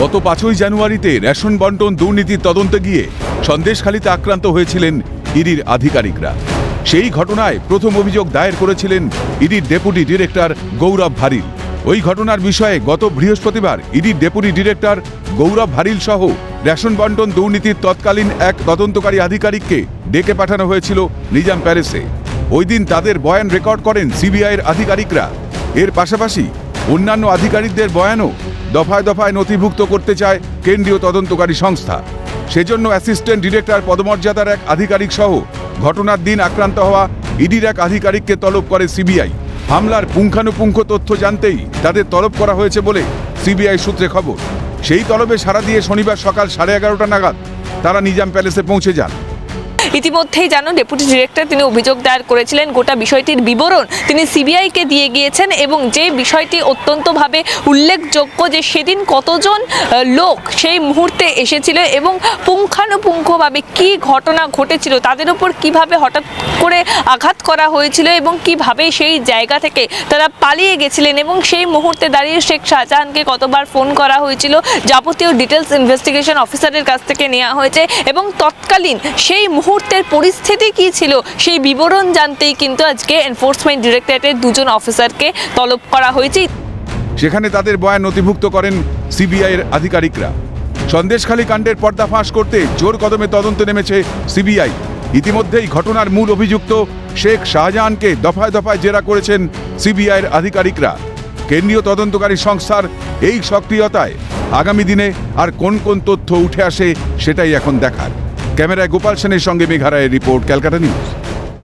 গত পাঁচই জানুয়ারিতে রেশন বন্টন দুর্নীতির তদন্তে গিয়ে সন্দেশখালিতে আক্রান্ত হয়েছিলেন ইডির আধিকারিকরা। সেই ঘটনায় প্রথম অভিযোগ দায়ের করেছিলেন ইডির ডেপুটি ডিরেক্টর গৌরব ভারিল। ওই ঘটনার বিষয়ে গত বৃহস্পতিবার ইডির ডেপুটি ডিরেক্টর গৌরব ভারিল সহ রেশন বন্টন দুর্নীতির তৎকালীন এক তদন্তকারী আধিকারিককে ডেকে পাঠানো হয়েছিল নিজাম প্যালেসে ওই দিন তাদের বয়ান রেকর্ড করেন সিবিআইয়ের আধিকারিকরা। এর পাশাপাশি অন্যান্য আধিকারিকদের বয়ানও দফায় দফায় নথিভুক্ত করতে চায় কেন্দ্রীয় তদন্তকারী সংস্থা। সেজন্য অ্যাসিস্ট্যান্ট ডিরেক্টর পদমর্যাদার এক আধিকারিক সহ ঘটনার দিন আক্রান্ত হওয়া ইডির এক আধিকারিককে তলব করে সিবিআই। হামলার পুঙ্খানুপুঙ্খ তথ্য জানতেই তাদের তলব করা হয়েছে বলে সিবিআই সূত্রে খবর। সেই তলবে সারা দিয়ে শনিবার সকাল সাড়ে এগারোটা নাগাদ তারা নিজাম প্যালেসে পৌঁছে যান। ইতিমধ্যেই জানো ডেপুটি ডিরেক্টর তিনি অভিযোগ দায়ের করেছিলেন, গোটা বিষয়টির বিবরণ তিনি সিবিআইকে দিয়ে গিয়েছেন এবং যে বিষয়টি অত্যন্তভাবে উল্লেখযোগ্য যে সেদিন কতজন লোক সেই মুহূর্তে এসেছিল এবং পুঙ্খানুপুঙ্খভাবে কি ঘটনা ঘটেছিল, তাদের উপর কীভাবে হঠাৎ করে আঘাত করা হয়েছিল এবং কীভাবে সেই জায়গা থেকে তারা পালিয়ে গেছিলেন এবং সেই মুহূর্তে দাঁড়িয়ে শেখ শাহজাহানকে কতবার ফোন করা হয়েছিল, যাবতীয় ডিটেলস ইনভেস্টিগেশন অফিসারের কাছ থেকে নেওয়া হয়েছে এবং তৎকালীন সেই মুহূর্তের পরিস্থিতি কি ছিল সেই বিবরণ জানতেই কিন্তু আজকে এনফোর্সমেন্ট ডিরেক্টরেটের দুজন অফিসারকে তলব করা হয়েছে। সেখানে তাদের বয়ান নথিভুক্ত করেন সিবিআইয়ের আধিকারিকরা। সন্দেশখালী কাণ্ডের পর্দা ফাঁস করতে জোর কদমে তদন্তে নেমেছে সিবিআই। ইতিমধ্যেই ঘটনার মূল অভিযুক্ত শেখ শাহজাহানকে দফায় দফায় জেরা করেছেন সিবিআইয়ের আধিকারিকরা। কেন্দ্রীয় তদন্তকারী সংস্থার এই সক্রিয়তায় আগামী দিনে আর কোন কোন তথ্য উঠে আসে সেটাই এখন দেখার। ক্যামেরায় গোপাল সেনের সঙ্গে মেঘারায়ের রিপোর্ট ক্যালকাটা নিউজ।